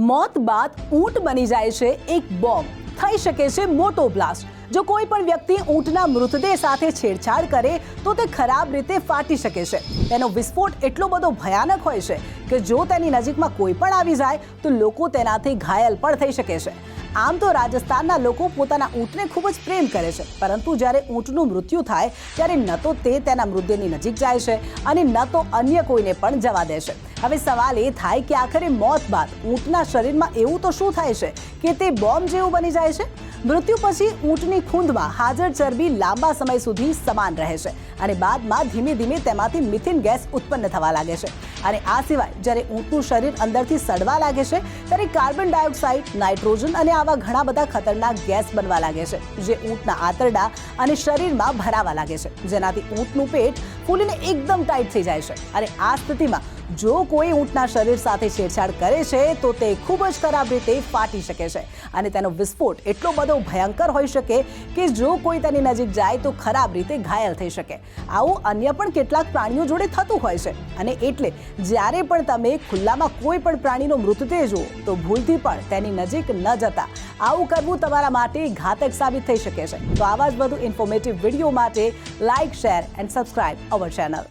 મોત બાદ ઊંટ બની જાય છે એક બોમ્બ. થઈ શકે છે મોટો બ્લાસ્ટ. જો કોઈ પણ વ્યક્તિ ઊંટના મૃતદેહ સાથે છેડછાડ કરે, તો તે ખરાબ રીતે ફાટી શકે છે. તેનો વિસ્ફોટ એટલો બધો ભયાનક હોય છે કે જો તેની નજીકમાં કોઈ પણ આવી જાય, તો લોકો તેનાથી ઘાયલ પણ થઈ શકે છે. આમ તો રાજસ્થાનના લોકો પોતાના ઊંટને ખૂબ જ પ્રેમ કરે છે. પરંતુ જ્યારે ઊંટનું મૃત્યુ થાય, ત્યારે ન તો તે તેના મૃતદેહની નજીક જાય છે અને ન તો અન્ય કોઈને પણ જવા દે છે. હવે સવાલ એ થાય કે આખરે મોત બાદ ઊંટના શરીરમાં એવું તો શું થાય છે કે તે બોમ્બ જેવું બની જાય છે? મૃત્યુ પછી ઊંટની ખૂંદમાં હાજર ચરબી લાંબા સમય સુધી સમાન રહે છે અને બાદમાં ધીમે ધીમે તેમાંથી મિથિન ગેસ ઉત્પન્ન થવા લાગે છે. અને આ સિવાય જ્યારે ઊંટનું શરીર અંદરથી સડવા લાગે છે, ત્યારે કાર્બન ડાયોક્સાઇડ, નાઇટ્રોજન અને આવા ઘણા બધા ખતરનાક ગેસ બનવા લાગે છે, જે ઊંટના આંતરડા અને શરીરમાં ભરાવા લાગે છે. જેનાથી ઊંટનું પેટ ફૂલીને એકદમ ટાઈટ થઈ જાય છે. અને આ સ્થિતિમાં જો કોઈ ઊંટના શરીર સાથે છેડછાડ કરે છે, તો તે ખૂબ જ ખરાબ રીતે ફાટી શકે છે. અને તેનો વિસ્ફોટ એટલો બધો ભયંકર હોઈ શકે કે જો કોઈ તેની નજીક જાય, તો ખરાબ રીતે ઘાયલ થઈ શકે. આવું અન્ય પણ કેટલાક પ્રાણીઓ જોડે થતું હોય છે. અને એટલે જ્યારે પણ તમે ખુલ્લામાં કોઈ પણ પ્રાણીનો મૃતદેહ જુઓ, તો ભૂલથી પણ તેની નજીક ન જતા. આવું કરવું તમારા માટે ઘાતક સાબિત થઈ શકે છે. તો આવા જ વધુ ઇન્ફોર્મેટિવ વીડિયો માટે like share and subscribe our channel